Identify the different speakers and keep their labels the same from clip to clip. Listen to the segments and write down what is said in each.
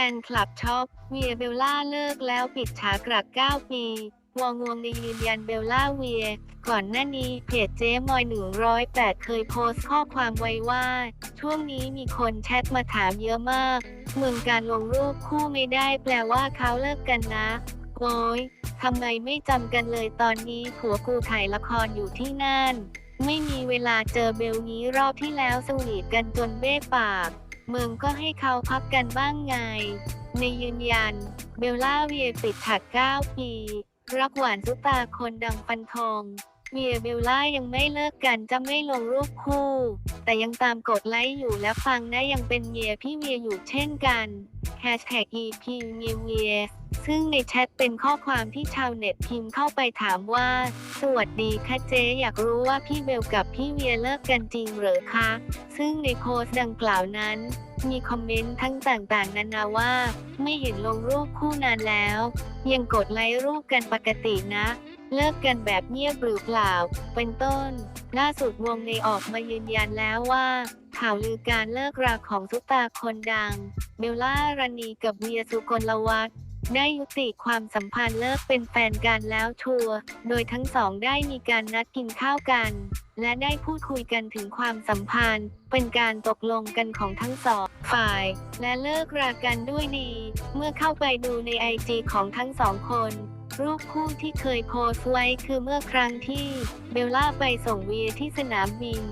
Speaker 1: แฟนคลับช็อกเวียเบลล่าเลิกแล้วปิดฉากรัก 9 ปีวงวงในยืนยันเบลล่าเวีย ก่อนหน้านี้เพจเจ๊มอย 108 เคยโพสต์ข้อความไว้ว่า ช่วงนี้มีคนแชทมาถามเยอะมาก เมืองการลงรูปคู่ไม่ได้แปลว่าเขาเลิกกันนะ โอ้ยทำไมไม่จำกันเลยตอนนี้ผัวกูถ่ายละครอยู่ที่นั่น ไม่มีเวลาเจอเบลนี้รอบที่แล้วสวีทกันจนเบ้ปาก เมืองก็ให้เขาพักกันบ้างไง ในยืนยัน เบลล่าเวียปิดถัก 9 ปี รักหวานซุปตาคนดังฟันธงเวียเบลล่ายังไม่เลิกกันจะไม่ลงรูปคู่ แต่ยังตามกดไลค์อยู่และฟังนะยังเป็นเมียพี่เวียอยู่เช่นกัน EP เมียเวีย ซึ่งในแชทเป็นข้อความที่ชาวเน็ตพิมพ์เข้าไปถามว่า สวัสดีค่ะเจ๊อยากรู้ว่าพี่เบลกับพี่เวียเลิกกันจริงหรือคะ ซึ่งในโพสต์ดังกล่าวนั้น มีคอมเมนต์ทั้งต่างๆ นานาว่า ไม่เห็นลงรูปคู่นานแล้ว ยังกดไลค์รูปกันปกตินะ เลิกกันแบบเงียบหรือเปล่า เป็นต้น ล่าสุดวงในออกมายืนยันแล้วว่าข่าวลือการเลิกราของซุปตาคนดัง เบลล่ารานีกับเวียสุกลวัฒน์ ได้ยุติความสัมพันธ์เลิกเป็นแฟนกันแล้วชัวร์โดยทั้งสองได้มีการนัดกินข้าวกัน และได้พูดคุยกันถึงความสัมพันธ์ เป็นการตกลงกันของทั้งสองฝ่าย และเลิกรากันด้วยดี เมื่อเข้าไปดูในไอจีของทั้งสองคน รูปคู่ที่เคยโพสไว้คือเมื่อครั้งที่เบลล่าไปส่งเวียที่สนามบิน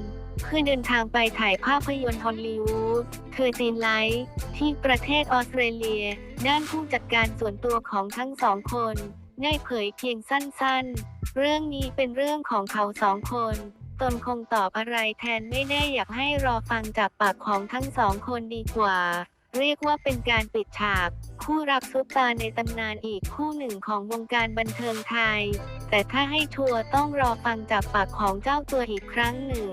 Speaker 1: เพื่อเดินทางไปถ่ายภาพยนตร์ฮอลลีวูดเธอจีนไลท์ที่ประเทศออสเตรเลีย ด้านผู้จัดการส่วนตัวของทั้งสองคนได้เผยเพียงสั้นๆ เรื่องนี้เป็นเรื่องของเขาสองคน ตนคงตอบอะไรแทนไม่ได้อยากให้รอฟังจากปากของทั้งสองคนดีกว่า เรียกว่าเป็นการปิดฉาก คู่รักซุปตาในตำนานอีกคู่หนึ่งของวงการบันเทิงไทย แต่ถ้าให้ชัวร์ต้องรอฟังจากปากของเจ้าตัวอีกครั้งหนึ่ง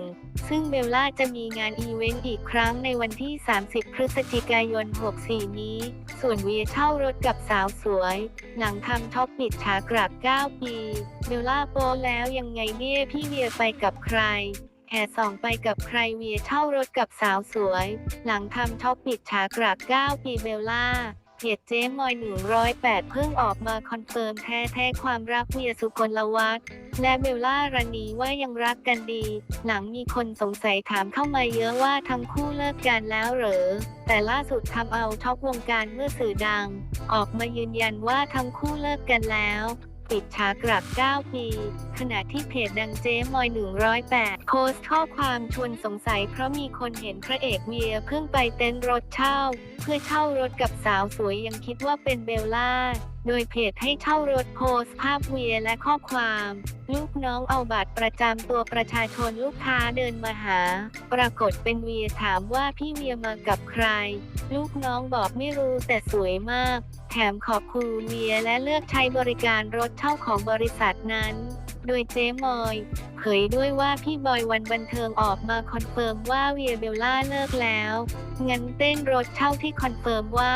Speaker 1: ซึ่งเบลล่าจะมีงานอีเวนต์อีกครั้งในวันที่ 30 พฤศจิกายน 64 นี้ ส่วนเวียเช่ารถกับสาวสวย หลังทำช็อปปิดฉากรัก9ปี เบลล่าโปแล้วยังไงเนี่ยพี่เวียไปกับใครแห่ส่องไปกับใครเวียเช่ารถกับสาวสวย หลังทำช็อปปิดฉากรัก9ปีเบลล่า เพจเจ๊มอย108เพิ่งออกมาคอนเฟิร์มแท้แท้ๆความรักเวียสุกลวัฒน์และเบลล่ารานีว่ายังรักกันดี หลังมีคนสงสัยถามเข้ามาเยอะว่าทั้งคู่เลิกกันแล้วเหรอ แต่ล่าสุดทำเอาท็อกวงการเมื่อสื่อดัง ออกมายืนยันว่าทั้งคู่เลิกกันแล้ว ปิดฉากรัก9ปี ขณะที่เพจดังเจ๊มอย 108 โพสต์ข้อความชวนสงสัยเพราะมีคนเห็นพระเอกเวียเพิ่งไปเต็นท์รถเช่า เพื่อเช่ารถกับสาวสวยยังคิดว่าเป็นเบลล่า โดยเพจให้เช่ารถโพสต์ภาพเวียและข้อความ ลูกน้องเอาบัตรประจำตัวประชาชนลูกค้าเดินมาหา ปรากฏเป็นเวียถามว่าพี่เวียมากับใคร ลูกน้องบอกไม่รู้แต่สวยมาก แถมขอบคุณเวียและเลือกใช้บริการรถเช่าของบริษัทนั้นโดยเจ๊มอยเผยด้วยว่าพี่บอยวันบันเทิงออกมาคอนเฟิร์มว่าเวียเบลล่าเลิกแล้ว งั้นเต้นรถเช่าที่คอนเฟิร์มว่า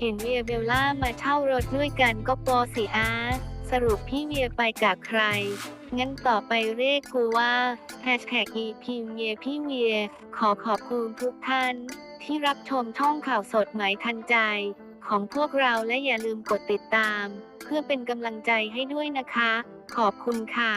Speaker 1: เห็นเวียเบลล่ามาเช่ารถด้วยกันก็โปสิอา สรุปพี่เมียไปกับใคร งั้นต่อไปเรียกกูว่า EP เมียพี่เมีย ขอขอบคุณทุกท่าน ที่รับชมช่องข่าวสดหมายทันใจ ของพวกเราและอย่าลืมกดติดตาม เพื่อเป็นกำลังใจให้ด้วยนะคะ ขอบคุณค่ะ